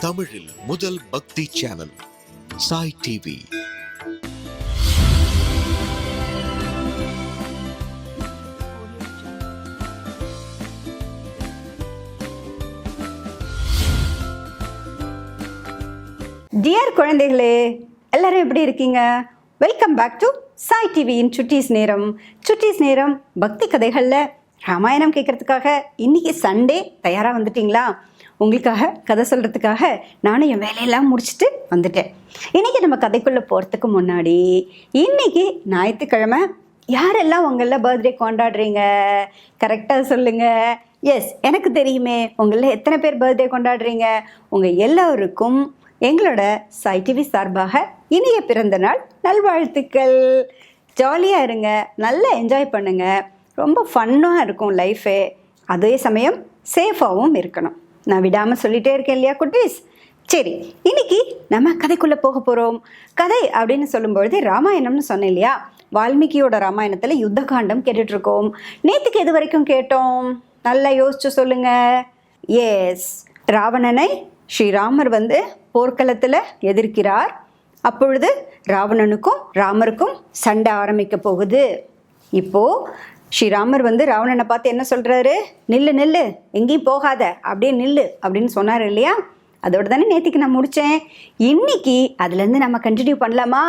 தமிழில் முதல் பக்தி சேனல் சாய் டிவி. டியர் குழந்தைகளே எல்லாரும் எப்படி இருக்கீங்க? வெல்கம் பேக் டு சாய் டிவியின் சுட்டீஸ் நேரம். சுட்டீஸ் நேரம் பக்தி கதைகளில் ராமாயணம் கேட்கறதுக்காக இன்னைக்கு சண்டே தயாராக வந்துட்டீங்களா? உங்களுக்காக கதை சொல்கிறதுக்காக நானும் என் வேலையெல்லாம் முடிச்சுட்டு வந்துட்டேன். இன்றைக்கி நம்ம கதைக்குள்ளே போகிறதுக்கு முன்னாடி இன்னைக்கு ஞாயிற்றுக்கிழமை யாரெல்லாம் உங்களில் பர்த்டே கொண்டாடுறீங்க? கரெக்டாக சொல்லுங்கள் எஸ் எனக்கு தெரியுமே உங்களில் எத்தனை பேர் பர்த்டே கொண்டாடுறீங்க? உங்கள் எல்லோருக்கும் எங்களோட சைடிவி டிவி சார்பாக இனிய பிறந்த நாள் நல்வாழ்த்துக்கள். ஜாலியாக இருங்க நல்லா என்ஜாய் பண்ணுங்கள் ரொம்ப ஃபன்னாக இருக்கும் லைஃபே அதே சமயம் சேஃபாகவும் இருக்கணும். நான் விடாமல் சொல்லிகிட்டே இருக்கேன் இல்லையா குட்டீஸ்? சரி இன்னைக்கு நம்ம கதைக்குள்ளே போக போகிறோம் கதை அப்படின்னு சொல்லும்பொழுது ராமாயணம்னு சொன்னேன் இல்லையா? வால்மீகியோட ராமாயணத்தில் யுத்த காண்டம் கேட்டுட்ருக்கோம் நேற்றுக்கு எது வரைக்கும் கேட்டோம்? நல்லா யோசிச்சு சொல்லுங்க. எஸ் ராவணனை ஸ்ரீராமர் வந்து போர்க்களத்தில் எதிர்க்கிறார். அப்பொழுது ராவணனுக்கும் ராமருக்கும் சண்டை ஆரம்பிக்க போகுது. இப்போ ஸ்ரீராமர் வந்து ராவணனை பார்த்து என்ன சொல்கிறாரு நில்லு நில்லு எங்கேயும் போகாத அப்படியே நில்லு அப்படின்னு சொன்னார் இல்லையா? அதோட தானே நேற்றுக்கு நான் முடித்தேன் இன்னைக்கு அதுலேருந்து நம்ம கண்டினியூ பண்ணலாமா?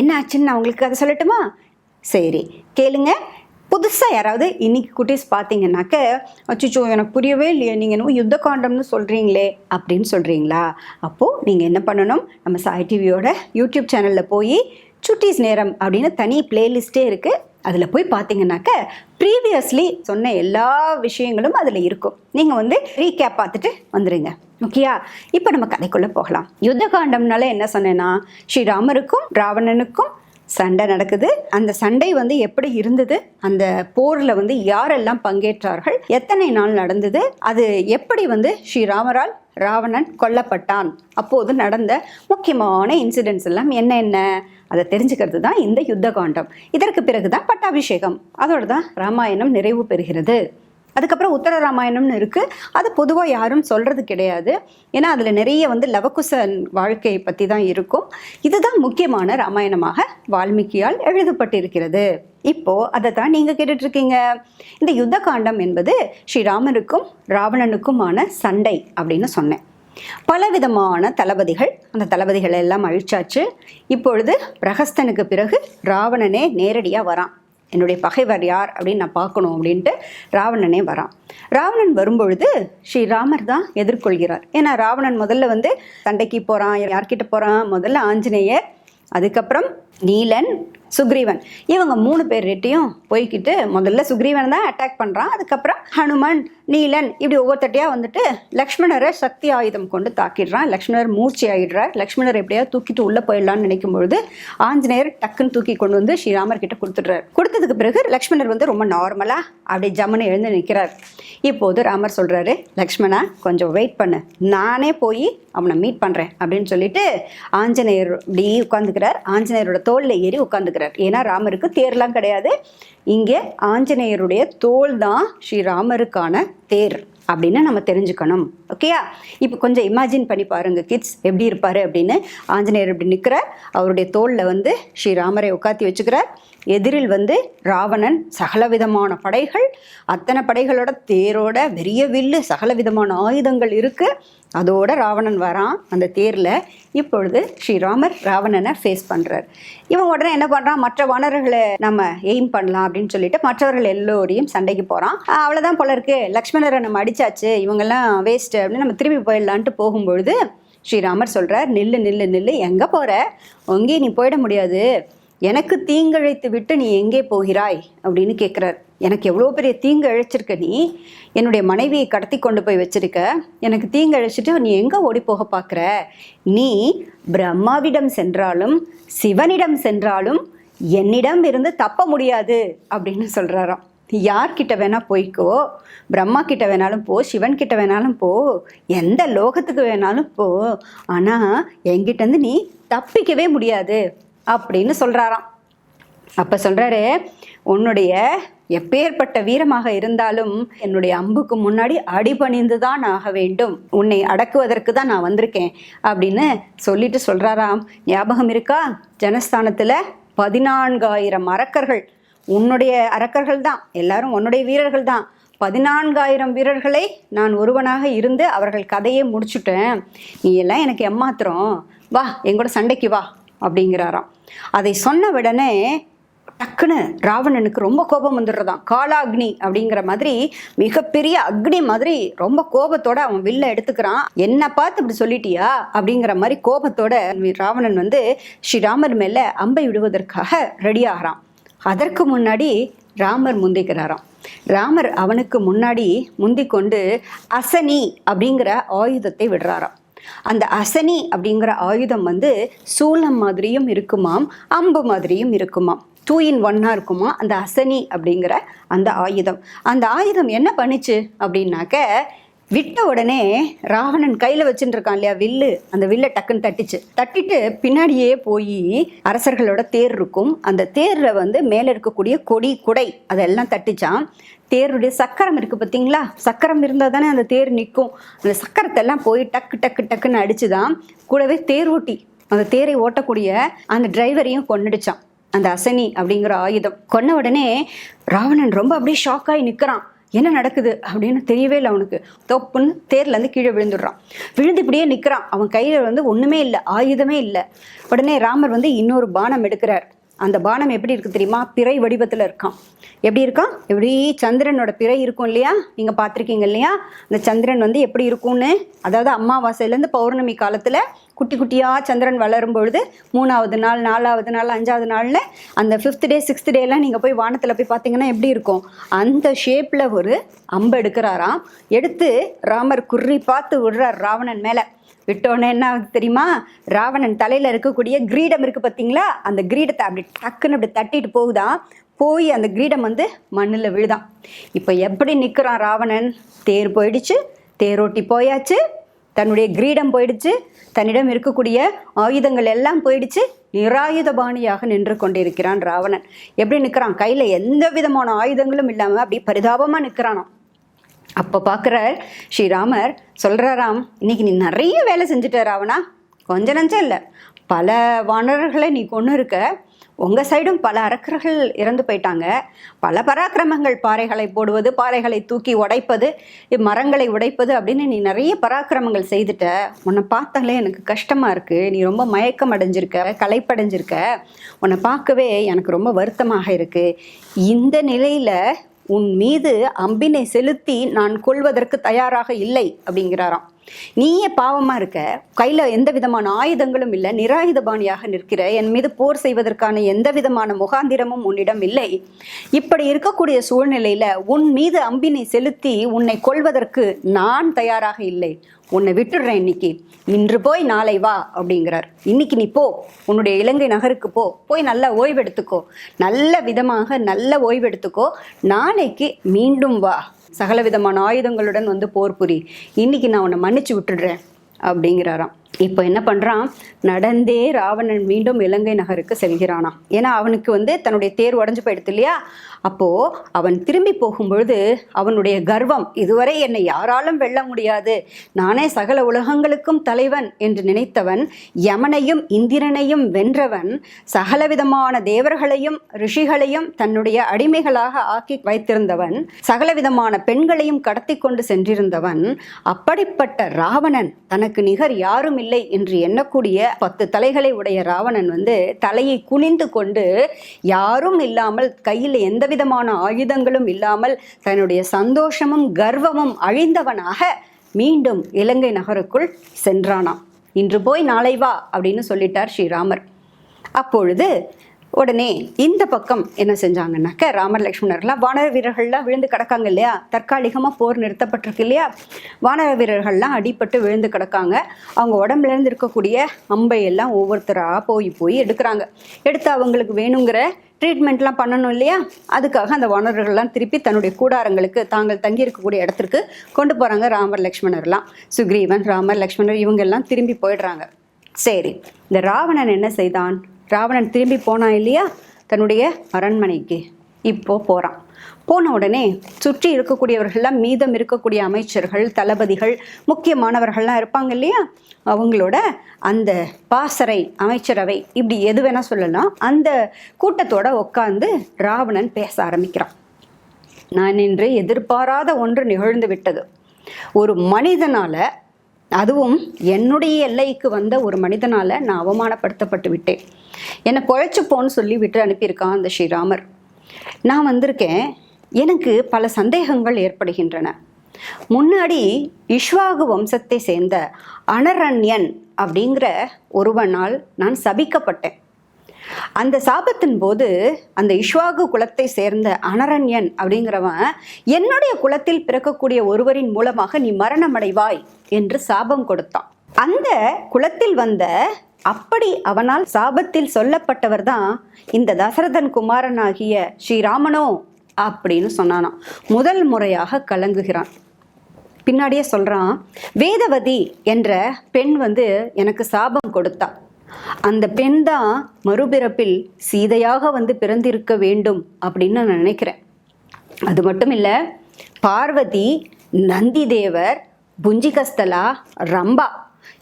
என்ன ஆச்சுன்னு நான் உங்களுக்கு அதை சொல்லட்டுமா? சரி கேளுங்க. புதுசாக யாராவது இன்னைக்கு குட்டீஸ் பார்த்தீங்கன்னாக்க அச்சுச்சோ எனக்கு புரியவே இல்லையே நீங்கள் என்னவோ யுத்த காண்டம்னு சொல்கிறீங்களே அப்படின்னு சொல்கிறீங்களா அப்போது நீங்கள் என்ன பண்ணணும்? நம்ம சாய் டிவியோட யூடியூப் சேனலில் போய் சுட்டீஸ் நேரம் அப்படின்னு தனி பிளேலிஸ்ட்டே இருக்குது அதில் போய் பார்த்தீங்கன்னாக்க ப்ரீவியஸ்லி சொன்ன எல்லா விஷயங்களும் அதில் இருக்கும். நீங்கள் வந்து ரீகேப் பார்த்துட்டு வந்துடுங்க ஓகேயா இப்போ நம்ம கதைக்குள்ளே போகலாம். யுத்த காண்டம்னால என்ன சொன்னேன்னா ஸ்ரீராமருக்கும் ராவணனுக்கும் சண்டை நடக்குது. அந்த சண்டை வந்து எப்படி இருந்தது? அந்த போரில் வந்து யாரெல்லாம் பங்கேற்றார்கள்? எத்தனை நாள் நடந்தது? அது எப்படி வந்து ஸ்ரீராமரால் ராவணன் கொல்லப்பட்டான்? அப்போது நடந்த முக்கியமான இன்சிடென்ட்ஸ் எல்லாம் என்ன என்ன அதை தெரிஞ்சுக்கிறது தான் இந்த யுத்த காண்டம். இதற்கு பிறகு தான் பட்டாபிஷேகம். அதோட தான் ராமாயணம் நிறைவு பெறுகிறது. அதுக்கப்புறம் உத்தர ராமாயணம்னு இருக்குது அது பொதுவாக யாரும் சொல்கிறது கிடையாது. ஏன்னா அதில் நிறைய வந்து லவகுசன் வாழ்க்கையை பற்றி தான் இருக்கும். இதுதான் முக்கியமான ராமாயணமாக வால்மீகியால் எழுதப்பட்டிருக்கிறது. இப்போது அதை தான் நீங்கள் கேட்டுட்ருக்கீங்க. இந்த யுத்த காண்டம் என்பது ஸ்ரீராமனுக்கும் ராவணனுக்குமான சண்டை அப்படின்னு சொன்னேன். பலவிதமான தளபதிகள். அந்த தளபதிகளை எல்லாம் அழிச்சாச்சு. இப்பொழுது பிரகஸ்தனுக்கு பிறகு ராவணனே நேரடியாக வரான். என்னுடைய பகைவர் யார்? அப்படின்னு நான் பார்க்கணும் அப்படின்ட்டு ராவணனே வரான். ராவணன் வரும்பொழுது ஸ்ரீராமர் தான் எதிர்கொள்கிறார். ஏன்னா ராவணன் முதல்ல வந்து சண்டைக்கு போகிறான் யார்கிட்ட போகிறான் முதல்ல ஆஞ்சநேயர் அதுக்கப்புறம் நீலன் சுக்ரீவன். இவங்க மூணு பேர்கிட்டையும் போய்கிட்டு முதல்ல சுக்ரீவன் தான் அட்டாக் பண்ணுறான் அதுக்கப்புறம் ஹனுமன் நீலன் இப்படி ஒவ்வொருத்தட்டையாக வந்துட்டு லக்ஷ்மணரை சக்தி ஆயுதம் கொண்டு தாக்கிடுறான். லக்ஷ்மணர் மூர்ச்சி ஆகிடுறார் லக்ஷ்மணர் எப்படியாவது தூக்கிட்டு உள்ளே போயிடலாம்னு நினைக்கும் பொழுது ஆஞ்சநேயர் டக்குன்னு தூக்கி கொண்டு வந்து ஸ்ரீராமர் கிட்ட கொடுத்துட்றாரு. கொடுத்ததுக்கு பிறகு லக்ஷ்மணர் வந்து ரொம்ப நார்மலாக அப்படியே ஜமனை எழுந்து நிற்கிறார் இப்போது ராமர் சொல்கிறாரு லக்ஷ்மணா கொஞ்சம் வெயிட் பண்ணு. நானே போய் அவனை மீட் பண்ணுறேன் அப்படின்னு சொல்லிட்டு ஆஞ்சநேயர் இப்படி உட்காந்துக்கிறார் ஆஞ்சநேயரோட தோளில் ஏறி உட்காந்துக்கிறார் ஏன்னா ராமருக்கு தேர்லாம் கிடையாது. இங்கே ஆஞ்சநேயருடைய தோல் தான் ஸ்ரீராமருக்கான தேர் அப்படின்னு நம்ம தெரிஞ்சுக்கணும். ஓகேயா இப்போ கொஞ்சம் இமேஜின் பண்ணி பாருங்கள் கிட்ஸ் எப்படி இருப்பார் அப்படின்னு ஆஞ்சநேயர் இப்படி நிற்கிறார் அவருடைய தோளில் வந்து ஸ்ரீராமரை உட்காத்தி வச்சுக்கிறார். எதிரில் வந்து ராவணன் சகலவிதமான படைகள் அத்தனை படைகளோட தேரோட பெரிய வில்லு சகலவிதமான ஆயுதங்கள் இருக்குது அதோட ராவணன் வரான். அந்த தேரில் இப்பொழுது ஸ்ரீராமர் ராவணனை ஃபேஸ் பண்ணுறார் இவன் உடனே என்ன பண்ணுறான் மற்ற வானர்களை நம்ம எய்ம் பண்ணலாம் அப்படின்னு சொல்லிட்டு மற்றவர்கள் எல்லோரையும் சண்டைக்கு போகிறான் அவ்வளோதான் போல இருக்கு. லக்ஷ்மணரை நம்ம அடித்தாச்சு இவங்கெல்லாம் வேஸ்ட்டு அப்படின்னு நம்ம திரும்பி போயிடலான்ட்டு போகும்பொழுது ஸ்ரீராமர் சொல்கிறார் நில்லு நில்லு நில்லு எங்கே போகிற அங்கேயே நீ போயிட முடியாது. எனக்கு தீங்கிழைத்து விட்டு நீ எங்கே போகிறாய்? அப்படின்னு கேட்குறார் எனக்கு எவ்வளோ பெரிய தீங்கு அழைச்சிருக்க நீ? என்னுடைய மனைவியை கடத்தி கொண்டு போய் வச்சிருக்க. எனக்கு தீங்கு அழைச்சிட்டு நீ எங்கே ஓடி போக பார்க்குற? நீ பிரம்மாவிடம் சென்றாலும் சிவனிடம் சென்றாலும் என்னிடம் இருந்து தப்ப முடியாது அப்படின்னு சொல்கிறாராம் யார்கிட்ட வேணால் போய்க்கோ. பிரம்மா கிட்ட வேணாலும் போ சிவன் கிட்ட வேணாலும் போ எந்த லோகத்துக்கு வேணாலும் போ. ஆனால் என்கிட்டேருந்து நீ தப்பிக்கவே முடியாது. அப்படின்னு சொல்கிறாராம் அப்போ சொல்கிறாரு உன்னுடைய எப்பேற்பட்ட வீரமாக இருந்தாலும் என்னுடைய அம்புக்கு முன்னாடி அடிபணிந்து தான் ஆக வேண்டும். உன்னை அடக்குவதற்கு தான் நான் வந்திருக்கேன். அப்படின்னு சொல்லிட்டு சொல்கிறாராம் ஞாபகம் இருக்கா? ஜனஸ்தானத்தில் பதினான்காயிரம் அரக்கர்கள். உன்னுடைய அரக்கர்கள் தான். எல்லாரும் உன்னுடைய வீரர்கள் தான். பதினான்காயிரம் வீரர்களை நான் ஒருவனாக இருந்து அவர்கள் கதையை முடிச்சுட்டேன். நீ எல்லாம் எனக்கு எம்மாத்திரம் வா எங்கூட சண்டைக்கு வா. அப்படிங்கிறாராம். அதை சொன்ன உடனே டக்குன்னு ராவணனுக்கு ரொம்ப கோபம் வந்துடுறதான் காலாக்னி அப்படிங்கிற மாதிரி மிகப்பெரிய அக்னி மாதிரி ரொம்ப கோபத்தோட அவன் வில்ல எடுத்துக்கிறான். என்ன பார்த்து இப்படி சொல்லிட்டியா? அப்படிங்கிற மாதிரி கோபத்தோட ராவணன் வந்து ஸ்ரீராமர் மேல அம்பை விடுவதற்காக ரெடி ஆகிறான். அதற்கு முன்னாடி ராமர் முந்திக்கிறாராம். ராமர் அவனுக்கு முன்னாடி முந்திக் கொண்டு அசனி அப்படிங்கிற ஆயுதத்தை விடுறாராம். அந்த அசனி அப்படிங்கிற ஆயுதம் வந்து சூளம் மாதிரியும் இருக்குமாம் அம்பு மாதிரியும் இருக்குமாம். டூ இன் ஒன்னாக இருக்குமா? அந்த அசனி அப்படிங்கிற அந்த ஆயுதம். அந்த ஆயுதம் என்ன பண்ணுச்சு அப்படின்னாக்க விட்ட உடனே ராவணன் கையில் வச்சுட்டுருக்கான் இல்லையா வில்லு? அந்த வில்லை டக்குன்னு தட்டிச்சு. தட்டிட்டு பின்னாடியே போய் அரசர்களோட தேர் இருக்கும். அந்த தேரில் வந்து மேலே இருக்கக்கூடிய கொடி குடை அதெல்லாம் தட்டிச்சான். தேருடைய சக்கரம் இருக்குது பார்த்தீங்களா? சக்கரம் இருந்தால் தானே அந்த தேர் நிற்கும். அந்த சக்கரத்தை எல்லாம் போய் டக்கு டக்கு டக்குன்னு அடிச்சுதான் கூடவே தேர் ஓட்டி. அந்த தேரை ஓட்டக்கூடிய அந்த டிரைவரையும் கொண்டுடுச்சான் அந்த அசனி அப்படிங்கிற ஆயுதம். கொன்ன உடனே ராவணன் ரொம்ப அப்படியே ஷாக்காகி நிற்கிறான். என்ன நடக்குது அப்படின்னு தெரியவே இல்லை அவனுக்கு. தொப்புன்னு தேர்லேருந்து கீழே விழுந்துடுறான். விழுந்து இப்படியே நிற்கிறான் அவன் கையில் வந்து ஒன்றுமே இல்லை ஆயுதமே இல்லை. உடனே ராமர் வந்து இன்னொரு பானம் எடுக்கிறார். அந்த பானம் எப்படி இருக்குது தெரியுமா? பிறை வடிவத்தில் இருக்கான். எப்படி இருக்கான் எப்படி? சந்திரனோட பிறை இருக்கும் இல்லையா? நீங்கள் பார்த்துருக்கீங்க இல்லையா? அந்த சந்திரன் வந்து எப்படி இருக்கும்னு? அதாவது அமாவாசையிலேருந்து பௌர்ணமி காலத்தில் குட்டி குட்டியாக சந்திரன் வளரும் பொழுது மூணாவது நாள் நாலாவது நாள் அஞ்சாவது நாளில் அந்த ஃபிஃப்த் டே சிக்ஸ்த் டேலாம் நீங்கள் போய் வானத்தில் போய் பார்த்தீங்கன்னா எப்படி இருக்கும்? அந்த ஷேப்பில் ஒரு அம்பு எடுக்கிறாராம். எடுத்து ராமர் குறி பார்த்து விடுறார் ராவணன் மேலே. விட்டோன்னே என்ன ஆகுது தெரியுமா? ராவணன் தலையில் இருக்கக்கூடிய கிரீடம் இருக்குது பார்த்தீங்களா அந்த கிரீடத்தை அப்படி டக்குன்னு அப்படி தட்டிட்டு போகுதான் போய் அந்த கிரீடம் வந்து மண்ணில் விழுதான் இப்போ எப்படி நிற்கிறான் ராவணன்? தேர் போயிடுச்சு தேரோட்டி போயாச்சு. தன்னுடைய கிரீடம் போயிடுச்சு தன்னிடம் இருக்கக்கூடிய ஆயுதங்கள் எல்லாம் போயிடுச்சு நிராயுதபாணியாக நின்று கொண்டிருக்கிறான் ராவணன். எப்படி நிற்கிறான் கையில் எந்த விதமான ஆயுதங்களும் இல்லாமல் அப்படி பரிதாபமாக நிற்கிறானாம் அப்போ பார்க்குற ஸ்ரீராமர் சொல்கிறாராம் இன்னைக்கு நீ நிறைய வேலை செஞ்சுட்ட ராவணா கொஞ்ச நஞ்சம் இல்லை பல வானரர்களை நீ கொண்டு இருக்க உங்கள் சைடும் பல அரக்கர்கள் இறந்து போயிட்டாங்க. பல பராக்கிரமங்கள் பாறைகளை போடுவது பாறைகளை தூக்கி உடைப்பது மரங்களை உடைப்பது அப்படின்னு நீ நிறைய பராக்கிரமங்கள் செய்துட்ட. உன்னை பார்த்தாலே எனக்கு கஷ்டமாக இருக்குது நீ ரொம்ப மயக்கம் அடைஞ்சிருக்க களைப்படைஞ்சிருக்க. உன்னை பார்க்கவே எனக்கு ரொம்ப வருத்தமாக இருக்குது இந்த நிலையில் உன் மீது அம்பினை செலுத்தி நான் கொள்வதற்கு தயாராக இல்லை அப்படிங்கிறாராம். நீயே பாவமா இருக்க. கையில எந்த விதமான ஆயுதங்களும் இல்லை. நிராயுதபாணியாக நிற்கிற. என் மீது போர் செய்வதற்கான எந்த விதமான முகாந்திரமும் உன்னிடம் இல்லை. இப்படி இருக்கக்கூடிய சூழ்நிலையில உன் மீது அம்பினை செலுத்தி உன்னை கொள்வதற்கு நான் தயாராக இல்லை. உன்னை விட்டுடுறேன் இன்னைக்கு. இன்று போய் நாளை வா அப்படிங்கிறார். இன்னைக்கு நீ போ. உன்னுடைய இலங்கை நகருக்கு போ. போய் நல்லா ஓய்வெடுத்துக்கோ நல்ல விதமாக நல்ல ஓய்வெடுத்துக்கோ நாளைக்கு மீண்டும் வா. சகல விதமான ஆயுதங்களுடன் வந்து போர் புரி. இன்னைக்கு நான் உன்னை மன்னிச்சு விட்டுடுறேன் அப்படிங்கிறாராம். இப்போ என்ன பண்ணுறான் நடந்தே ராவணன் மீண்டும் இலங்கை நகருக்கு செல்கிறானாம். ஏன்னா அவனுக்கு வந்து தன்னுடைய தேர் உடஞ்சு போயிடுது இல்லையா? அப்போது அவன் திரும்பி போகும்பொழுது அவனுடைய கர்வம் இதுவரை என்னை யாராலும் வெல்ல முடியாது. நானே சகல உலகங்களுக்கும் தலைவன் என்று நினைத்தவன் யமனையும் இந்திரனையும் வென்றவன் சகலவிதமான தேவர்களையும் ரிஷிகளையும் தன்னுடைய அடிமைகளாக ஆக்கி வைத்திருந்தவன் சகலவிதமான பெண்களையும் கடத்தி கொண்டு சென்றிருந்தவன் அப்படிப்பட்ட ராவணன் தனக்கு நிகர் யாரும் இல்லை என்று எண்ணக்கூடிய பத்து தலைகளை உடைய ராவணன் வந்து தலையை குனிந்து கொண்டு யாரும் இல்லாமல் கையில் எந்த விதமான ஆயுதங்களும் இல்லாமல் தன்னுடைய சந்தோஷமும் கர்வமும் அழிந்தவனாக மீண்டும் இலங்கை நகருக்குள் சென்றானாம். இன்று போய் நாளை வா அப்படின்னு சொல்லிட்டார் ஸ்ரீராமர். அப்பொழுது உடனே இந்த பக்கம் என்ன செஞ்சாங்கன்னாக்க ராமர் லக்ஷ்மணர்லாம் வானர வீரர்கள்லாம் விழுந்து கிடக்காங்க இல்லையா? தற்காலிகமாக போர் நிறுத்தப்பட்டிருக்கு இல்லையா? வானர வீரர்கள்லாம் அடிபட்டு விழுந்து கிடக்காங்க. அவங்க உடம்புல இருந்து இருக்கக்கூடிய அம்பையெல்லாம் ஒவ்வொருத்தராக போய் போய் எடுக்கிறாங்க. எடுத்து அவங்களுக்கு வேணுங்கிற ட்ரீட்மெண்ட்லாம் பண்ணணும் இல்லையா? அதுக்காக அந்த வானர்கள்லாம் திருப்பி தன்னுடைய கூடாரங்களுக்கு தாங்கள் தங்கி இருக்கக்கூடிய இடத்திற்கு கொண்டு போகிறாங்க ராமர் லக்ஷ்மணர்லாம். சுக்ரீவன் ராமர் லக்ஷ்மணர் இவங்கெல்லாம் திரும்பி போயிடுறாங்க. சரி இந்த ராவணன் என்ன செய்தான்? ராவணன் திரும்பி போனான் இல்லையா? தன்னுடைய அரண்மனைக்கு. இப்போ போகிறான் போன உடனே சுற்றி இருக்கக்கூடியவர்கள்லாம் மீதம் இருக்கக்கூடிய அமைச்சர்கள் தளபதிகள் முக்கியமானவர்கள்லாம் இருப்பாங்க இல்லையா? அவங்களோட அந்த பாசறை அமைச்சரவை இப்படி எது வேணால் சொல்லலாம். அந்த கூட்டத்தோட உட்காந்து ராவணன் பேச ஆரம்பிக்கிறான். நான் இன்று எதிர்பாராத ஒன்று நிகழ்ந்து விட்டது. ஒரு மனிதனால் அதுவும் என்னுடைய எல்லைக்கு வந்த ஒரு மனிதனால் நான் அவமானப்படுத்தப்பட்டு விட்டேன். என்னை பொழைச்சு போன்னு சொல்லி விட்டு அனுப்பியிருக்கான் அந்த ஸ்ரீராமர். நான் வந்திருக்கேன். எனக்கு பல சந்தேகங்கள் ஏற்படுகின்றன. முன்னாடி இஷ்வாகு வம்சத்தை சேர்ந்த அனரண்யன் அப்படிங்கிற ஒருவனால் நான் சபிக்கப்பட்டேன். அந்த சாபத்தின் போது அந்த இஷ்வாகு குலத்தை சேர்ந்த அனரண்யன் அப்படிங்கிறவன் என்னுடைய குலத்தில் பிறக்கக்கூடிய ஒருவரின் மூலமாக நீ மரணமடைவாய் என்று சாபம் கொடுத்தான். அந்த குலத்தில் வந்த அப்படி அவனால் சாபத்தில் சொல்லப்பட்டவர் தான் இந்த தசரதன் குமாரனாகிய ஸ்ரீராமனோ அப்படின்னு சொன்னானாம். முதல் முறையாக கலங்குகிறான். பின்னாடியே சொல்கிறான் வேதவதி என்ற பெண் வந்து எனக்கு சாபம் கொடுத்தா. அந்த பெண் தான் மறுபிறப்பில் சீதையாக வந்து பிறந்திருக்க வேண்டும் அப்படின்னு நான் நினைக்கிறேன். அது மட்டும் இல்லை பார்வதி நந்திதேவர் புஞ்சிகஸ்தலா ரம்பா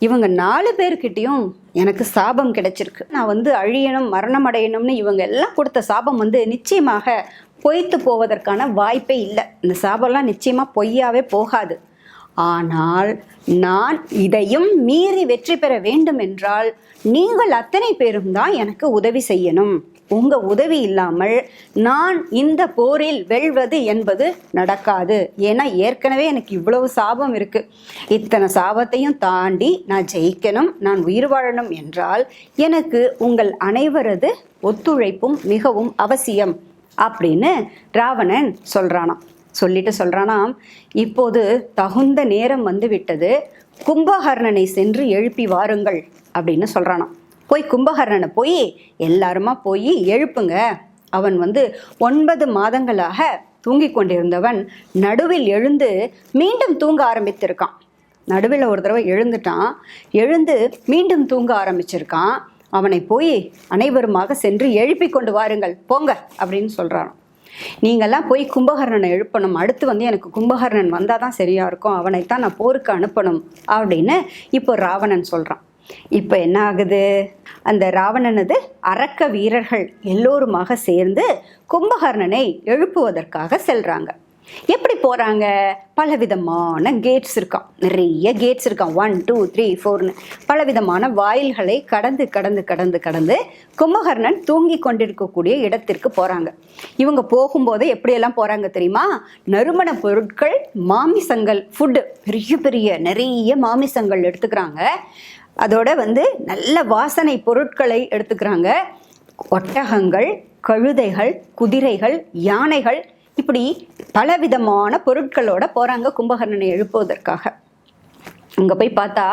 இவங்க நாலு பேர்கிட்டையும் எனக்கு சாபம் கிடைச்சிருக்கு. நான் வந்து அழியணும் மரணம் அடையணும்னு இவங்க எல்லாம் கொடுத்த சாபம் வந்து நிச்சயமாக பொய்த்து போவதற்கான வாய்ப்பே இல்லை. இந்த சாபம்லாம் நிச்சயமாக பொய்யாவே போகாது. ஆனால் நான் இதையும் மீறி வெற்றி பெற வேண்டும் என்றால் நீங்கள் அத்தனை பேரும் தான் எனக்கு உதவி செய்யணும். உங்க உதவி இல்லாமல் நான் இந்த போரில் வெல்வது என்பது நடக்காது. ஏன்னா ஏற்கனவே எனக்கு இவ்வளவு சாபம் இருக்கு. இத்தனை சாபத்தையும் தாண்டி நான் ஜெயிக்கணும் நான் உயிர் வாழணும் என்றால் எனக்கு உங்கள் அனைவரது ஒத்துழைப்பும் மிகவும் அவசியம் அப்படின்னு ராவணன் சொல்றானாம். சொல்லிட்டு சொல்கிறானா இப்போது தகுந்த நேரம் வந்து விட்டது கும்பகர்ணனை சென்று எழுப்பி வாருங்கள் அப்படின்னு சொல்கிறானா போய் கும்பகர்ணனை போய் எல்லாருமா போய் எழுப்புங்க. அவன் வந்து ஒன்பது மாதங்களாக தூங்கிக் கொண்டிருந்தவன் நடுவில் எழுந்து மீண்டும் தூங்க ஆரம்பித்திருக்கான். நடுவில் ஒரு தடவை எழுந்துட்டான். எழுந்து மீண்டும் தூங்க ஆரம்பிச்சிருக்கான். அவனை போய் அனைவருமாக சென்று எழுப்பி கொண்டு வாருங்கள் போங்க அப்படின்னு சொல்கிறான் நீங்கள்லாம் போய் கும்பகர்ணனை எழுப்பணும். அடுத்து வந்து எனக்கு கும்பகர்ணன் வந்தால் தான் சரியாக இருக்கும். அவனைத்தான் நான் போருக்கு அனுப்பணும் அப்படின்னு இப்போ ராவணன் சொல்கிறான் இப்போ என்ன ஆகுது? அந்த ராவணனது அரக்க வீரர்கள் எல்லோருமாக சேர்ந்து கும்பகர்ணனை எழுப்புவதற்காக செல்கிறாங்க எப்படி போகிறாங்க பலவிதமான கேட்ஸ் இருக்கான் நிறைய கேட்ஸ் இருக்கான் ஒன் டூ த்ரீ ஃபோர்னு பலவிதமான வாயில்களை கடந்து கடந்து கடந்து கடந்து கும்பகர்ணன் தூங்கி கொண்டிருக்கக்கூடிய இடத்திற்கு போகிறாங்க இவங்க போகும்போது எப்படியெல்லாம் போகிறாங்க தெரியுமா? நறுமண பொருட்கள் மாமிசங்கள் ஃபுட்டு பெரிய பெரிய நிறைய மாமிசங்கள் எடுத்துக்கிறாங்க. அதோட வந்து நல்ல வாசனை பொருட்களை எடுத்துக்கிறாங்க. ஒட்டகங்கள் கழுதைகள் குதிரைகள் யானைகள் இப்படி பலவிதமான பொருட்களோட போறாங்க கும்பகர்ணனை எழுப்புவதற்காக. அங்க போய் பார்த்தா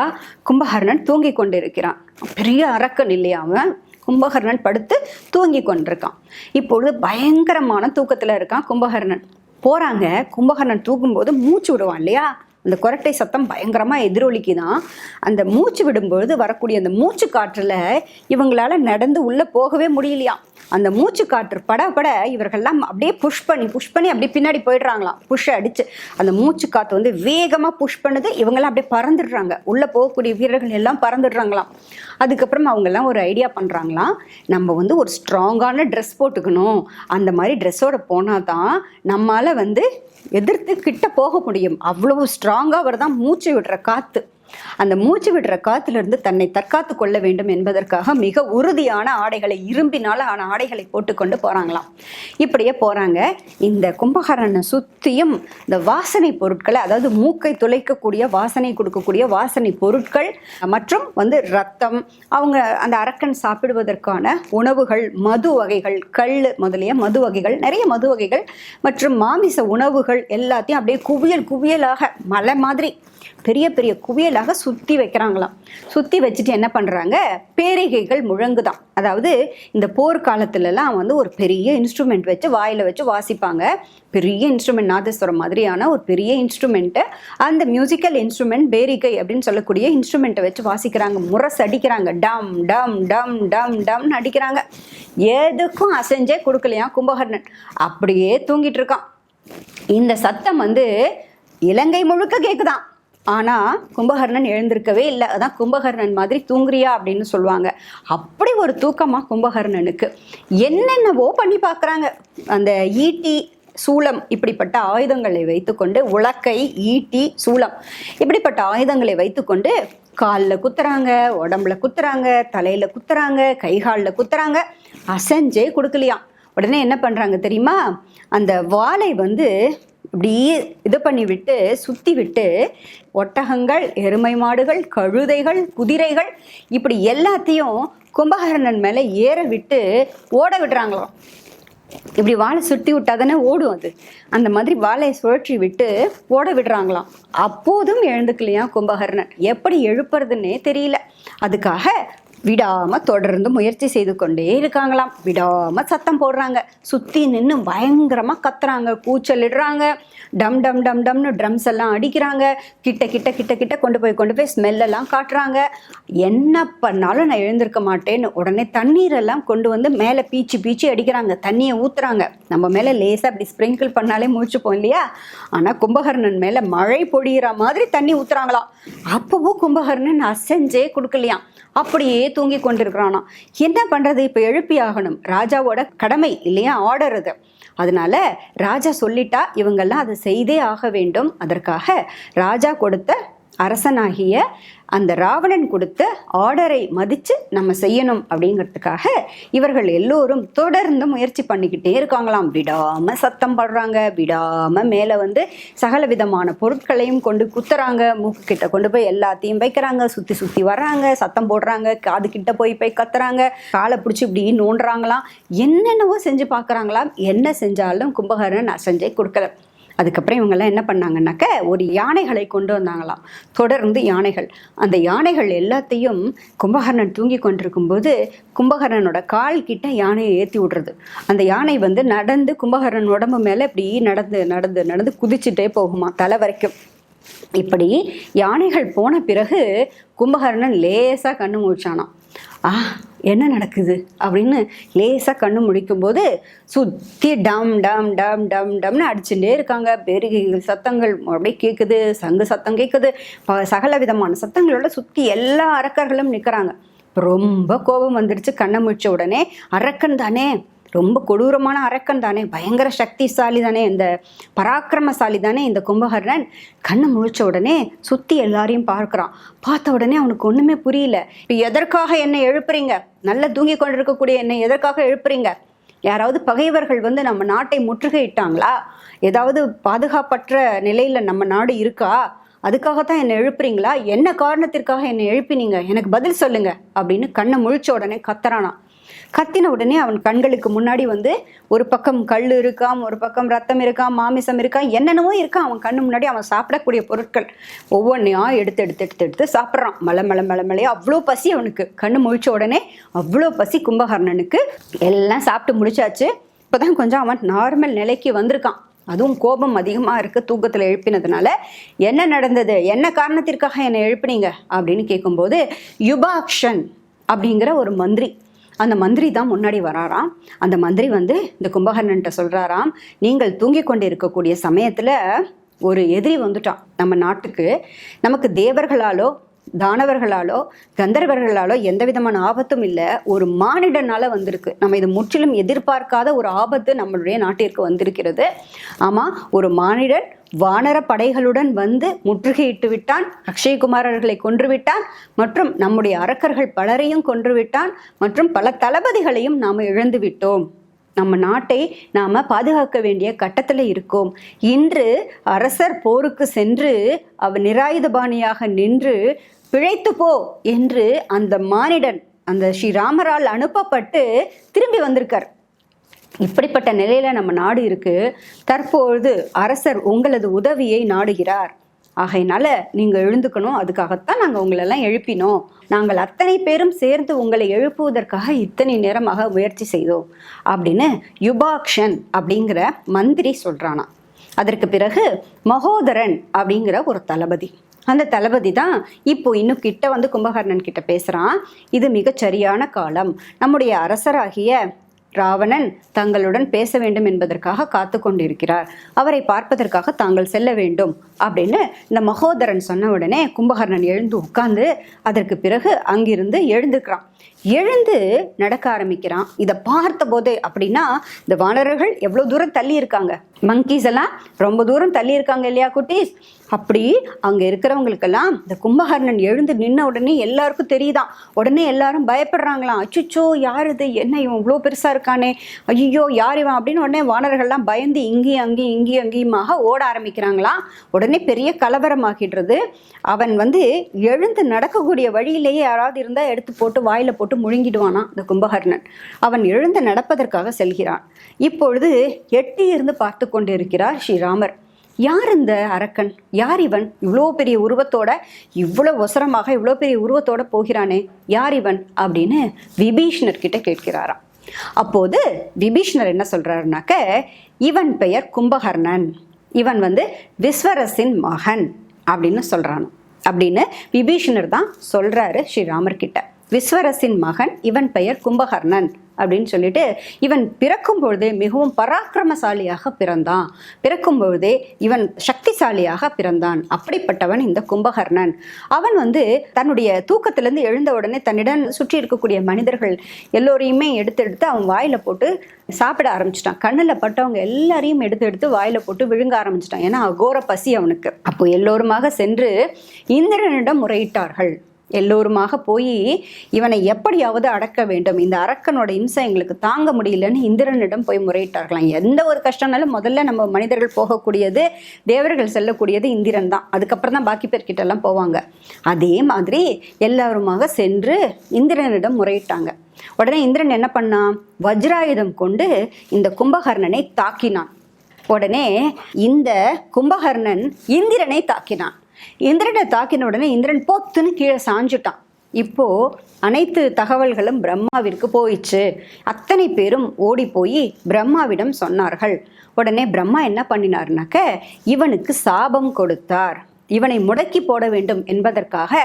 கும்பகர்ணன் தூங்கி கொண்டிருக்கிறான். பெரிய அரக்கன் இல்லையா அவன்? கும்பகர்ணன் படுத்து தூங்கி கொண்டிருக்கான். இப்பொழுது பயங்கரமான தூக்கத்துல இருக்கான் கும்பகர்ணன். போறாங்க. கும்பகர்ணன் தூங்கும்போது மூச்சு விடுவான் இல்லையா? அந்த குரட்டை சத்தம் பயங்கரமாக எதிரொலிக்குதான். அந்த மூச்சு விடும்பொழுது வரக்கூடிய அந்த மூச்சு காற்றில் இவங்களால நடந்து உள்ளே போகவே முடியலையாம். அந்த மூச்சு காற்று பட பட இவர்கள்லாம் அப்படியே புஷ் பண்ணி புஷ் பண்ணி அப்படியே பின்னாடி போயிடுறாங்களாம். புஷ் அடிச்சு. அந்த மூச்சு காற்று வந்து வேகமாக புஷ் பண்ணுது. இவங்கெல்லாம் அப்படியே பறந்துடுறாங்க. உள்ளே போகக்கூடிய வீரர்கள் எல்லாம் பறந்துடுறாங்களாம். அதுக்கப்புறம் அவங்கெல்லாம் ஒரு ஐடியா பண்ணுறாங்களாம் நம்ம வந்து ஒரு ஸ்ட்ராங்கான ட்ரெஸ் போட்டுக்கணும். அந்த மாதிரி ட்ரெஸ்ஸோட போனால் தான் நம்மளால் வந்து எதிர்த்து கிட்ட போக முடியும். அவ்வளவு ஸ்ட்ராங்காக அவர் தான் மூச்சு விடுற காற்று அந்த மூச்சு விடுற காத்திலிருந்து தன்னை தற்காத்து கொள்ள வேண்டும் என்பதற்காக மிக உறுதியான ஆடைகளை இரும்பினால ஆன ஆடைகளை போட்டுக்கொண்டு போறாங்களாம். இப்படியே போறாங்க. இந்த கும்பகரனை சுத்தியும் இந்த வாசனை பொருட்களை அதாவது மூக்கை துளைக்கக்கூடிய வாசனை கொடுக்கக்கூடிய வாசனை பொருட்கள் மற்றும் வந்து ரத்தம் அவங்க அந்த அரக்கன் சாப்பிடுவதற்கான உணவுகள் மது வகைகள் கல் முதலிய மது வகைகள் நிறைய மது வகைகள் மற்றும் மாமிச உணவுகள் எல்லாத்தையும் அப்படியே குவியல் குவியலாக மலை மாதிரி பெரிய பெரிய குவியலாக சுற்றி வைக்கிறாங்களாம். சுற்றி வச்சுட்டு என்ன பண்ணுறாங்க பேரிகைகள் முழங்குதான் அதாவது இந்த போர்க்காலத்துலலாம் வந்து ஒரு பெரிய இன்ஸ்ட்ருமெண்ட் வச்சு வாயில் வச்சு வாசிப்பாங்க. பெரிய இன்ஸ்ட்ருமெண்ட் நாதஸ்வரம் மாதிரியான ஒரு பெரிய இன்ஸ்ட்ருமெண்ட்டை அந்த மியூசிக்கல் இன்ஸ்ட்ருமெண்ட் பேரிகை அப்படின்னு சொல்லக்கூடிய இன்ஸ்ட்ருமெண்ட்டை வச்சு வாசிக்கிறாங்க. முரசு அடிக்கிறாங்க. டம் டம் டம் டம் டம்னு அடிக்கிறாங்க. எதுக்கும் அசைஞ்சே கொடுக்கலையா கும்பகர்ணன். அப்படியே தூங்கிட்டு இருக்கான். இந்த சத்தம் வந்து இலங்கை முழுக்க கேட்குதான் ஆனால் கும்பகர்ணன் எழுந்திருக்கவே இல்லை. அதான் கும்பகர்ணன் மாதிரி தூங்குறியா அப்படின்னு சொல்லுவாங்க. அப்படி ஒரு தூக்கமாக கும்பகர்ணனுக்கு என்னென்னவோ பண்ணி பார்க்குறாங்க அந்த ஈட்டி சூளம் இப்படிப்பட்ட ஆயுதங்களை வைத்துக்கொண்டு உலக்கை ஈட்டி சூளம் இப்படிப்பட்ட ஆயுதங்களை வைத்துக்கொண்டு காலில் குத்துறாங்க உடம்புல குத்துறாங்க தலையில் குத்துறாங்க கைகாலில் குத்துறாங்க. அசைஞ்சே கொடுக்கலையாம். உடனே என்ன பண்ணுறாங்க தெரியுமா? அந்த வாளை வந்து அப்படி இது பண்ணிவிட்டு சுற்றி விட்டு ஒட்டகங்கள் எருமை மாடுகள் கழுதைகள் குதிரைகள் இப்படி எல்லாத்தையும் கும்பகர்ணன் மேலே ஏற விட்டு ஓட விடுறாங்களாம். இப்படி வாழை சுட்டி விட்டா தானே ஓடும் அது. அந்த மாதிரி வாழையை சுழற்றி விட்டு ஓட விடுறாங்களாம். அப்போதும் எழுந்துக்கலையாம் கும்பகர்ணன்? எப்படி எழுப்புறதுன்னே தெரியல. அதுக்காக விடாமல் தொடர்ந்து முயற்சி செய்து கொண்டே இருக்காங்களாம். விடாமல் சத்தம் போடுறாங்க. சுற்றி நின்று பயங்கரமாக கத்துறாங்க. கூச்சலிடுறாங்க. டம் டம் டம் டம்னு ட்ரம்ஸ் எல்லாம் அடிக்கிறாங்க. கிட்ட கிட்ட கிட்ட கிட்ட கொண்டு போய் கொண்டு போய் ஸ்மெல்லெல்லாம் காட்டுறாங்க. என்ன பண்ணாலும் நான் எழுந்திருக்க மாட்டேன்னு உடனே தண்ணீரெல்லாம் கொண்டு வந்து மேலே பீச்சு பீச்சு அடிக்கிறாங்க. தண்ணியை ஊற்றுறாங்க நம்ம மேலே லேசாக அப்படி ஸ்ப்ரிங்கிள் பண்ணாலே முடிச்சுப்போம் இல்லையா? ஆனால் கும்பகர்ணன் மேலே மழை பொழியிற மாதிரி தண்ணி ஊற்றுறாங்களாம் அப்பவும் கும்பகர்ணன் அசைஞ்சே கொடுக்கலையாம். அப்படியே தூங்கி கொண்டிருக்கிறானா? என்ன பண்றது? இப்போ எழுப்பி ஆகணும். ராஜாவோட கடமை இல்லையா? ஆர்டர் அது. அதனால ராஜா சொல்லிட்டா இவங்கெல்லாம் அதை செய்தே ஆக வேண்டும். அதற்காக ராஜா கொடுத்த அரசனாகிய அந்த ராவணன் கொடுத்த ஆர்டரை மதித்து நம்ம செய்யணும் அப்படிங்கிறதுக்காக இவர்கள் எல்லோரும் தொடர்ந்து முயற்சி பண்ணிக்கிட்டே இருக்காங்களாம். விடாமல் சத்தம் படுறாங்க. விடாமல் மேலே வந்து சகல விதமான பொருட்களையும் கொண்டு குத்துறாங்க. மூக்கு கிட்ட கொண்டு போய் எல்லாத்தையும் வைக்கிறாங்க. சுற்றி சுற்றி வர்றாங்க. சத்தம் போடுறாங்க. காது கிட்ட போய் போய் கத்துறாங்க. காலை பிடிச்சி இப்படி நோண்டுறாங்களாம். என்னென்னவோ செஞ்சு பார்க்குறாங்களாம். என்ன செஞ்சாலும் கும்பகர்ணன் அசஞ்சே கொடுக்கல. அதுக்கப்புறம் இவங்கெல்லாம் என்ன பண்ணாங்கன்னாக்க ஒரு யானைகளை கொண்டு வந்தாங்களாம். தொடர்ந்து யானைகள். அந்த யானைகள் எல்லாத்தையும் கும்பகர்ணன் தூங்கி கொண்டிருக்கும்போது கும்பகர்ணனோட கால் கிட்ட யானையை ஏற்றி விடுறது. அந்த யானை வந்து நடந்து கும்பகர்ணன் உடம்பு மேலே இப்படி நடந்து நடந்து நடந்து குதிச்சுட்டே போகுமா தலை வரைக்கும். இப்படி யானைகள் போன பிறகு கும்பகர்ணன் லேசாக கண்ணு மூச்சானான் ஆ என்ன நடக்குது? அப்படின்னு லேசாக கண்ணு முழிக்கும்போது சுற்றி டம் டம் டம் டம் டம்னு அடிச்சுட்டே இருக்காங்க. பெருகி சத்தங்கள் அப்படியே கேட்குது சங்கு சத்தம் கேட்குது சகல விதமான சத்தங்களோட சுற்றி எல்லா அரக்கர்களும் நிற்கிறாங்க ரொம்ப கோபம் வந்துடுச்சு கண்ணை முழிச்ச உடனே அரக்கன் தானே? ரொம்ப கொடூரமான அரக்கன் தானே பயங்கர சக்திசாலி தானே இந்த பராக்கிரமசாலி தானே இந்த கும்பகர்ணன். கண்ணை முழிச்ச உடனே சுற்றி எல்லாரையும் பார்க்குறான். பார்த்த உடனே அவனுக்கு ஒன்றுமே புரியல. இப்போ எதற்காக என்னை எழுப்புறீங்க? நல்லா தூங்கி கொண்டிருக்கக்கூடிய என்னை எதற்காக எழுப்புறீங்க? யாராவது பகைவர்கள் வந்து நம்ம நாட்டை முற்றுகையிட்டாங்களா? ஏதாவது பாதுகாப்பற்ற நிலையில் நம்ம நாடு இருக்கா? அதுக்காகத்தான் என்னை எழுப்புறீங்களா? என்ன காரணத்திற்காக என்னை எழுப்பினீங்க? எனக்கு பதில் சொல்லுங்க அப்படின்னு கண்ணை முழிச்ச உடனே கத்துறானா கத்தின உடனே அவன் கண்களுக்கு முன்னாடி வந்து ஒரு பக்கம் கல் இருக்காம் ஒரு பக்கம் ரத்தம் இருக்காம் மாமிசம் இருக்காம் என்னென்னவோ இருக்கான் அவன் கண்ணு முன்னாடி அவன் சாப்பிடக்கூடிய பொருட்கள். ஒவ்வொன்றையும் எடுத்து எடுத்து எடுத்து எடுத்து சாப்பிட்றான். மலை மலை மலை மலையா அவ்வளோ பசி அவனுக்கு. கண்ணு முழிச்ச உடனே அவ்வளோ பசி கும்பகர்ணனுக்கு. எல்லாம் சாப்பிட்டு முடிச்சாச்சு. இப்போதான் கொஞ்சம் அவன் நார்மல் நிலைக்கு வந்திருக்கான். அதுவும் கோபம் அதிகமாக இருக்குது தூக்கத்தில் எழுப்பினதுனால. என்ன நடந்தது? என்ன காரணத்திற்காக என்னை எழுப்பினீங்க? அப்படின்னு கேட்கும்போது யுபாக்ஷன் அப்படிங்கிற ஒரு மந்திரி. அந்த மந்திரி தான் முன்னாடி வராராம். அந்த மந்திரி வந்து இந்த கும்பகர்ணன்ட்ட சொல்கிறாராம் நீங்கள் தூங்கி கொண்டு இருக்கக்கூடிய சமயத்தில் ஒரு எதிரி வந்துட்டான் நம்ம நாட்டுக்கு. நமக்கு தேவர்களாலோ தானவர்களாலோ கந்தர்வர்களாலோ எந்த விதமான ஆபத்தும் இல்லை. ஒரு மானிடனால வந்திருக்கு. நம்ம இது முற்றிலும் எதிர்பார்க்காத ஒரு ஆபத்து நம்மளுடைய நாட்டிற்கு வந்திருக்கிறது. ஆமாம் ஒரு மானிடன் வானர படைகளுடன் வந்து முற்றுகையிட்டு விட்டான். அக்ஷயகுமாரர்களை கொன்று விட்டான். மற்றும் நம்முடைய அரக்கர்கள் பலரையும் கொன்று விட்டான். மற்றும் பல தளபதிகளையும் நாம் இழந்து விட்டோம். நம்ம நாட்டை நாம் பாதுகாக்க வேண்டிய கட்டத்தில் இருக்கோம். இன்று அரசர் போருக்கு சென்று அவர் நிராயுதபாணியாக நின்று பிழைத்து போ என்று அந்த மானிடன் அந்த ஸ்ரீராமரால் அனுப்பப்பட்டு திரும்பி வந்திருக்கார். இப்படிப்பட்ட நிலையில நம்ம நாடு இருக்கு. தற்பொழுது அரசர் உங்களது உதவியை நாடுகிறார். ஆகையினால நீங்க எழுந்துக்கணும். அதுக்காகத்தான் நாங்க உங்களெல்லாம் எழுப்பினோம். நாங்கள் அத்தனை பேரும் சேர்ந்து உங்களை எழுப்புவதற்காக இத்தனை நேரமாக முயற்சி செய்தோம். அப்படின்னு யுபாக்ஷன் அப்படிங்கிற மந்திரி சொல்றானா அதற்கு பிறகு மகோதரன் அப்படிங்கிற ஒரு தளபதி. அந்த தளபதி தான் இப்போ இன்னும் கிட்ட வந்து கும்பகர்ணன் கிட்ட பேசுறான். இது மிகச்சரியான காலம். நம்முடைய அரசராகிய ராவணன் தங்களுடன் பேச வேண்டும் என்பதற்காக காத்து கொண்டிருக்கிறார். அவரை பார்ப்பதற்காக தாங்கள் செல்ல வேண்டும் அப்படின்னு இந்த மகோதரன் சொன்ன உடனே கும்பகர்ணன் எழுந்து உட்கார்ந்து அதற்கு பிறகு அங்கிருந்து எழுந்துக்கிறான். எழுந்து நடக்க ஆரம்பிக்கிறான். இதை பார்த்த போது அப்படின்னா இந்த வானரர்கள் எவ்வளோ தூரம் தள்ளி இருக்காங்க மங்கீஸ் எல்லாம் ரொம்ப தூரம் தள்ளி இருக்காங்க இல்லையா குட்டீஸ்? அப்படி அங்கே இருக்கிறவங்களுக்கெல்லாம் இந்த கும்பகர்ணன் எழுந்து நின்ன உடனே எல்லாருக்கும் தெரியுதான் உடனே எல்லாரும் பயப்படுறாங்களாம். அச்சுச்சோ யார் இது? என்ன இவன் இவ்வளோ பெருசாக இருக்கானே? ஐயோ யார் இவன் அப்படின்னு உடனே வானர்கள்லாம் பயந்து இங்கேயும் அங்கேயும் இங்கேயும் அங்கேயுமாக ஓட ஆரம்பிக்கிறாங்களாம். உடனே பெரிய கலவரமாகிடுறது. அவன் வந்து எழுந்து நடக்கக்கூடிய வழியிலேயே யாராவது இருந்தால் எடுத்து போட்டு வாயில் போட்டு முழுங்கிடுவானா இந்த கும்பகர்ணன்? அவன் எழுந்து நடப்பதற்காக செல்கிறான். இப்பொழுது எட்டி இருந்து பார்த்து கொண்டிருக்கிறார் ஸ்ரீராமர். யார் இந்த அரக்கன்? யார் இவன்? இவ்வளோ பெரிய உருவத்தோட இவ்வளோ ஒசரமாக இவ்வளோ பெரிய உருவத்தோட போகிறானே யார் இவன்? அப்படின்னு விபீஷ்ணர் கிட்ட கேட்கிறாராம். அப்போது விபீஷ்ணர் என்ன சொல்றாருனாக்க இவன் பெயர் கும்பகர்ணன். இவன் வந்து விஸ்வரசின் மகன் அப்படின்னு சொல்றான். அப்படின்னு விபீஷணர் தான் சொல்றாரு ஸ்ரீராமர் கிட்ட விஸ்வரசின் மகன் இவன் பெயர் கும்பகர்ணன் அப்படின்னு சொல்லிட்டு இவன் பிறக்கும் பொழுதே மிகவும் பராக்கிரமசாலியாக பிறந்தான். பிறக்கும் பொழுதே இவன் சக்திசாலியாக பிறந்தான். அப்படிப்பட்டவன் இந்த கும்பகர்ணன். அவன் வந்து தன்னுடைய தூக்கத்திலிருந்து எழுந்த உடனே தன்னிடம் சுற்றி இருக்கக்கூடிய மனிதர்கள் எல்லோரையுமே எடுத்து எடுத்து அவன் வாயில போட்டு சாப்பிட ஆரம்பிச்சிட்டான். கண்ணில் பட்டவங்க எல்லாரையும் எடுத்து எடுத்து வாயில போட்டு விழுங்க ஆரம்பிச்சிட்டான். ஏன்னா அகோர பசி அவனுக்கு. அப்போ எல்லோருமாக சென்று இந்திரனிடம் முறையிட்டார்கள். எல்லோருமாக போய் இவனை எப்படியாவது அடக்க வேண்டும். இந்த அரக்கனோட இம்சை எங்களுக்கு தாங்க முடியலன்னு இந்திரனிடம் போய் முறையிட்டார்களாம். எந்த ஒரு கஷ்டம்னாலும் முதல்ல நம்ம மனிதர்கள் போகக்கூடியது தேவர்கள் செல்லக்கூடியது இந்திரன் தான். அதுக்கப்புறம் தான் பாக்கி பேர்கிட்ட எல்லாம் போவாங்க. அதே மாதிரி எல்லாருமாக சென்று இந்திரனிடம் முறையிட்டாங்க. உடனே இந்திரன் என்ன பண்ணான்? வஜ்ராயுதம் கொண்டு இந்த கும்பகர்ணனை தாக்கினான். உடனே இந்த கும்பகர்ணன் இந்திரனை தாக்கினான். இந்திரனை தாக்கின உடனே இந்திரன் போத்துன்னு கீழே சாஞ்சுட்டான். இப்போ அனைத்து தகவல்களும் பிரம்மாவிற்கு போயிடுச்சு அத்தனை பேரும் ஓடி போய் பிரம்மாவிடம் சொன்னார்கள். உடனே பிரம்மா என்ன பண்ணினார்னாக்க இவனுக்கு சாபம் கொடுத்தார். இவனை முடக்கி போட வேண்டும் என்பதற்காக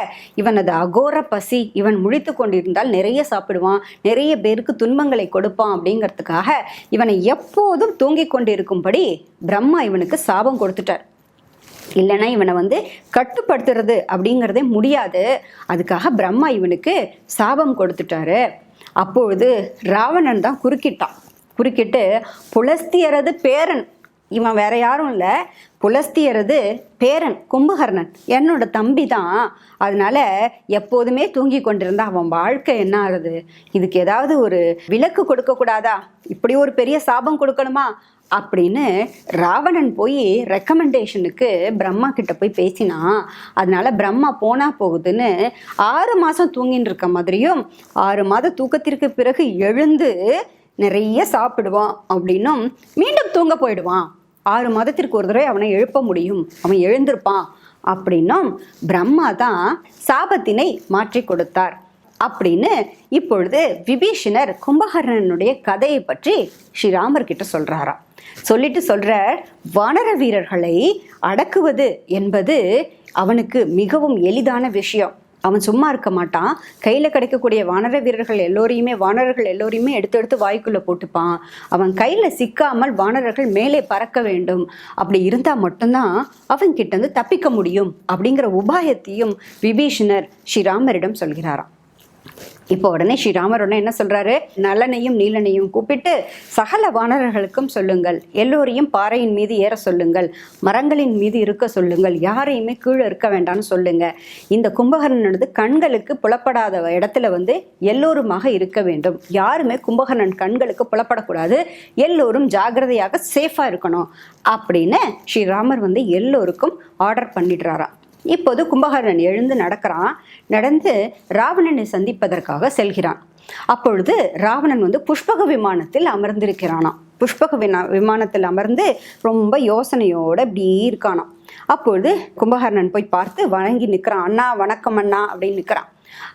இவனது அகோர பசி இவன் முழித்து கொண்டிருந்தால் நிறைய சாப்பிடுவான் நிறைய பேருக்கு துன்பங்களை கொடுப்பான் அப்படிங்கிறதுக்காக இவனை எப்போதும் தூங்கிக் கொண்டிருக்கும்படி பிரம்மா இவனுக்கு சாபம் கொடுத்துட்டார். இல்லைன்னா இவனை வந்து கட்டுப்படுத்துறது அப்படிங்கிறதே முடியாது. அதுக்காக பிரம்மா இவனுக்கு சாபம் கொடுத்துட்டாரு. அப்பொழுது ராவணன் தான் குறுக்கிட்டான். குறுக்கிட்டு புலஸ்தியரது பேரன். இவன் வேற யாரும் இல்லை. புலஸ்தியரது பேரன் கும்பகர்ணன். என்னோட தம்பி தான். அதனால எப்போதுமே தூங்கி கொண்டிருந்த அவன் வாழ்க்கை என்ன ஆகுது? இதுக்கு ஏதாவது ஒரு விலக்கு கொடுக்க கூடாதா? இப்படி ஒரு பெரிய சாபம் கொடுக்கணுமா? அப்படின்னு ராவணன் போய் ரெக்கமெண்டேஷனுக்கு பிரம்மா கிட்ட போய் பேசினான் அதனால பிரம்மா போனா போகுதுன்னு ஆறு மாதம் தூங்கின்னு இருக்க மாதிரியும் ஆறு மாத தூக்கத்திற்கு பிறகு எழுந்து நிறைய சாப்பிடுவான் அப்படின்னும் மீண்டும் தூங்க போயிடுவான். ஆறு மாதத்திற்கு ஒரு தடவை அவனை எழுப்ப முடியும். அவன் எழுந்திருப்பான் அப்படின்னும் பிரம்மா தான் சாபத்தினை மாற்றி கொடுத்தார். அப்படின்னு இப்பொழுது விபீஷணர் கும்பகர்ணனுடைய கதையை பற்றி ஸ்ரீராமர் கிட்ட சொல்றாராம். சொல்லிட்டு சொல்றார் வானர வீரர்களை அடக்குவது என்பது அவனுக்கு மிகவும் எளிதான விஷயம். அவன் சும்மா இருக்க மாட்டான். கையில் கிடைக்கக்கூடிய வானர வீரர்கள் எல்லோரையுமே வானரர்கள் எல்லோரையுமே எடுத்து எடுத்து வாய்க்குள்ளே போட்டுப்பான். அவன் கையில் சிக்காமல் வானரர்கள் மேலே பறக்க வேண்டும். அப்படி இருந்தால் மட்டும்தான் அவன் கிட்டேருந்து தப்பிக்க முடியும். அப்படிங்கிற உபாயத்தையும் விபீஷணர் ஸ்ரீராமரிடம் சொல்கிறாராம். இப்போ உடனே ஸ்ரீராமர் உடனே என்ன சொல்றாரு? நலனையும் நீலனையும் கூப்பிட்டு சகல வானரர்களுக்கும் சொல்லுங்கள். எல்லோரையும் பாறையின் மீது ஏற சொல்லுங்கள். மரங்களின் மீது இருக்க சொல்லுங்கள். யாரையுமே கீழே இருக்க வேண்டாம்னு சொல்லுங்க. இந்த கும்பகர்ணனது கண்களுக்கு புலப்படாத இடத்துல வந்து எல்லோருமாக இருக்க வேண்டும். யாருமே கும்பகர்ணன் கண்களுக்கு புலப்படக்கூடாது. எல்லோரும் ஜாகிரதையாக சேஃபா இருக்கணும். அப்படின்னு ஸ்ரீராமர் வந்து எல்லோருக்கும் ஆர்டர் பண்ணிடுறாராம் இப்போது கும்பகர்ணன் எழுந்து நடக்கிறான். நடந்து ராவணனை சந்திப்பதற்காக செல்கிறான். அப்பொழுது ராவணன் வந்து புஷ்பக விமானத்தில் அமர்ந்திருக்கிறானாம். புஷ்பக வினா விமானத்தில் அமர்ந்து ரொம்ப யோசனையோடு இப்படி இருக்கானாம். அப்பொழுது கும்பகர்ணன் போய் பார்த்து வணங்கி நிற்கிறான். அண்ணா வணக்கம் அண்ணா அப்படின்னு நிற்கிறான்.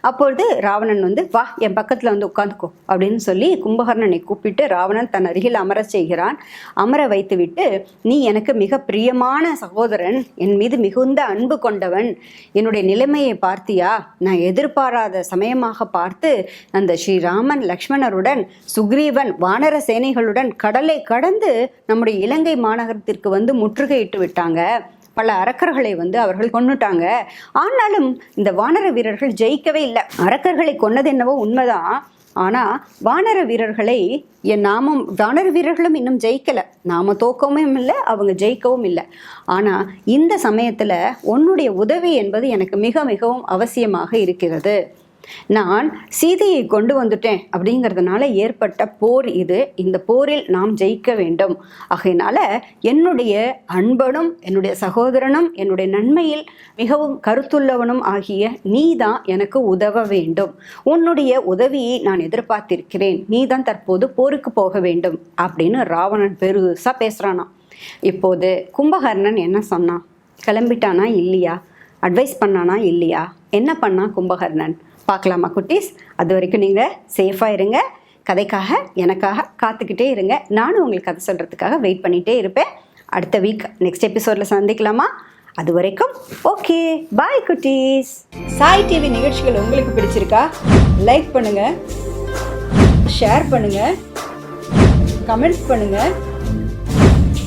அப்பொழுது ராவணன் வந்து வா என் பக்கத்தில் வந்து உட்காந்துக்கோ அப்படின்னு சொல்லி கும்பகர்ணனை கூப்பிட்டு ராவணன் தன் அருகில் அமர செய்கிறான். அமர வைத்துவிட்டு நீ எனக்கு மிக பிரியமான சகோதரன் என் மீது மிகுந்த அன்பு கொண்டவன் என்னுடைய நிலைமையை பார்த்தியா? நான் எதிர்பாராத சமயமாக பார்த்து அந்த ஸ்ரீராமன் லக்ஷ்மணருடன் சுக்ரீவன் வானர சேனைகளுடன் கடலை கடந்து நம்முடைய இலங்கை மாநகரத்திற்கு வந்து முற்றுகையிட்டு விட்டாங்க. பல அரக்கர்களை வந்து அவர்கள் கொண்டுட்டாங்க ஆனாலும் இந்த வானர வீரர்கள் ஜெயிக்கவே இல்லை. அரக்கர்களை கொன்னது என்னவோ உண்மைதான் ஆனால் வானர வீரர்களை என் நாமும் வானர வீரர்களும் இன்னும் ஜெயிக்கலை. நாம தோக்கவும் இல்லை அவங்க ஜெயிக்கவும் இல்லை. ஆனால் இந்த சமயத்தில் உன்னுடைய உதவி என்பது எனக்கு மிக மிகவும் அவசியமாக இருக்கிறது. நான் சீதையை கொண்டு வந்துட்டேன் அப்படிங்கிறதுனால ஏற்பட்ட போர் இது. இந்த போரில் நாம் ஜெயிக்க வேண்டும். ஆகையினால என்னுடைய அன்பனும் என்னுடைய சகோதரனும் என்னுடைய நன்மையில் மிகவும் கருத்துள்ளவனும் ஆகிய நீ தான் எனக்கு உதவ வேண்டும். உன்னுடைய உதவியை நான் எதிர்பார்த்திருக்கிறேன். நீ தான் தற்போது போருக்கு போக வேண்டும் அப்படின்னு ராவணன் பெருசாக பேசுகிறானா இப்போது கும்பகர்ணன் என்ன சொன்னான்? கிளம்பிட்டானா இல்லையா? அட்வைஸ் பண்ணானா இல்லையா? என்ன பண்ணா கும்பகர்ணன்? பார்க்கலாமா குட்டீஸ்? அது வரைக்கும் நீங்கள் சேஃபாக இருங்க. கதைக்காக எனக்காக காத்துக்கிட்டே இருங்க. நானும் உங்களுக்கு கதை சொல்கிறதுக்காக வெயிட் பண்ணிகிட்டே இருப்பேன். அடுத்த வீக் நெக்ஸ்ட் எபிசோடில் சந்திக்கலாமா? அது வரைக்கும் ஓகே பாய் குட்டீஸ். சாய் டிவி நிகழ்ச்சிகள் உங்களுக்கு பிடிச்சிருக்கா? லைக் பண்ணுங்கள் ஷேர் பண்ணுங்கள் கமெண்ட்ஸ் பண்ணுங்கள்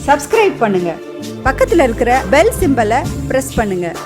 சப்ஸ்கிரைப் பண்ணுங்கள் பக்கத்தில் இருக்கிற பெல் சிம்பலை ப்ரெஸ் பண்ணுங்கள்